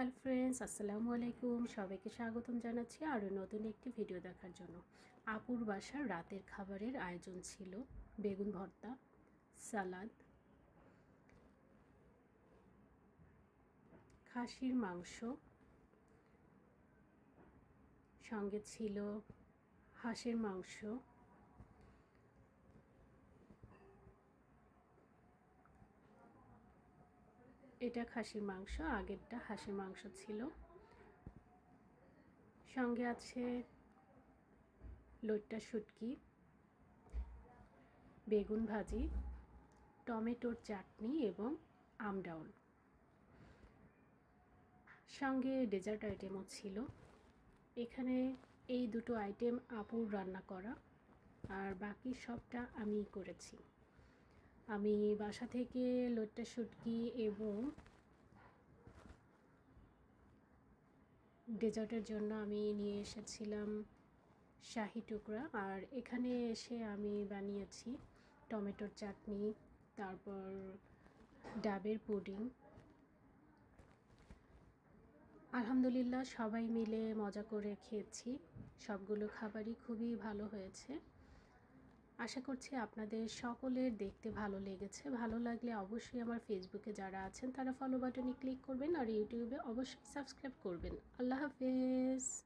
Hello friends, আসসালামু আলাইকুম। সবাইকে স্বাগতম জানাচ্ছি আরও নতুন একটি ভিডিও দেখার জন্য। আপুর বাসার রাতের খাবারের আয়োজন ছিল বেগুন ভর্তা, সালাদ, খাসির মাংস, সঙ্গে ছিল হাঁসের মাংস এটা খাসির মাংস, আগেরটা হাঁসের মাংস ছিল। সঙ্গে আছে লোট্টা শুটকি, বেগুন ভাজি, টমেটোর চাটনি এবং আমডাউল সঙ্গে ডেজার্ট আইটেমও ছিল। এখানে এই দুটো আইটেম আপুর রান্না করা, আর বাকি সবটা আমি করেছি। আমি বাসা থেকে লোট্টা শুটকি এবং ডেজার্টের জন্য আমি নিয়ে এসেছিলাম শাহি টুকরা। আর এখানে এসে আমি বানিয়েছি টমেটোর চাটনি, তারপর ডাবের পুডিং। আলহামদুলিল্লাহ সবাই মিলে মজা করে খেয়েছি। সবগুলো খাবারই খুবই ভালো হয়েছে। আশা করছি আপনাদের সকলের দেখতে ভালো লেগেছে। ভালো লাগলে অবশ্যই আমার ফেসবুকে যারা আছেন, তারা ফলো বাটনে ক্লিক করবেন আর ইউটিউবে অবশ্যই সাবস্ক্রাইব করবেন। আল্লাহ হাফেজ।